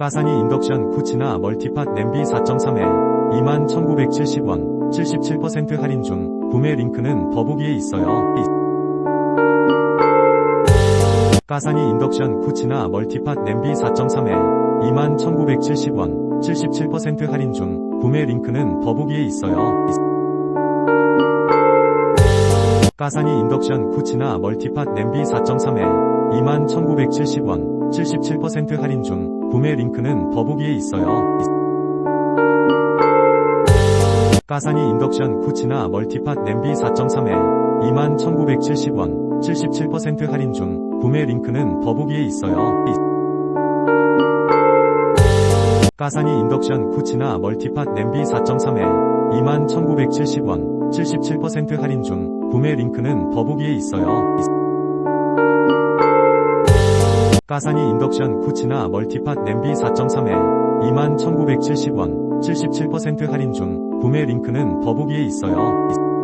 까사니 인덕션 쿠치나 멀티팟 냄비 4.3에 21,970원 77% 할인 중 구매 링크는 더보기에 있어요. 이- 까사니 인덕션 쿠치나 멀티팟 냄비 4.3에 21,970원 77% 할인 중 구매 링크는 더보기에 있어요. 이- 까사니 인덕션 쿠치나 멀티팟 냄비 4.3에 21,970원 77% 할인 중 구매 링크는 더보기에 있어요. 이- 까사니 인덕션 쿠치나 멀티팟 냄비 4.3에 21,970원 77% 할인 중 구매 링크는 더보기에 있어요. 이- 까사니 인덕션 쿠치나 멀티팟 냄비 4.3에 21,970원 77% 할인 중 구매 링크는 더보기에 있어요. 이- 까사니 인덕션 쿠치나 멀티팟 냄비 4.3에 21,970원 77% 할인 중 구매 링크는 더보기에 있어요. 이-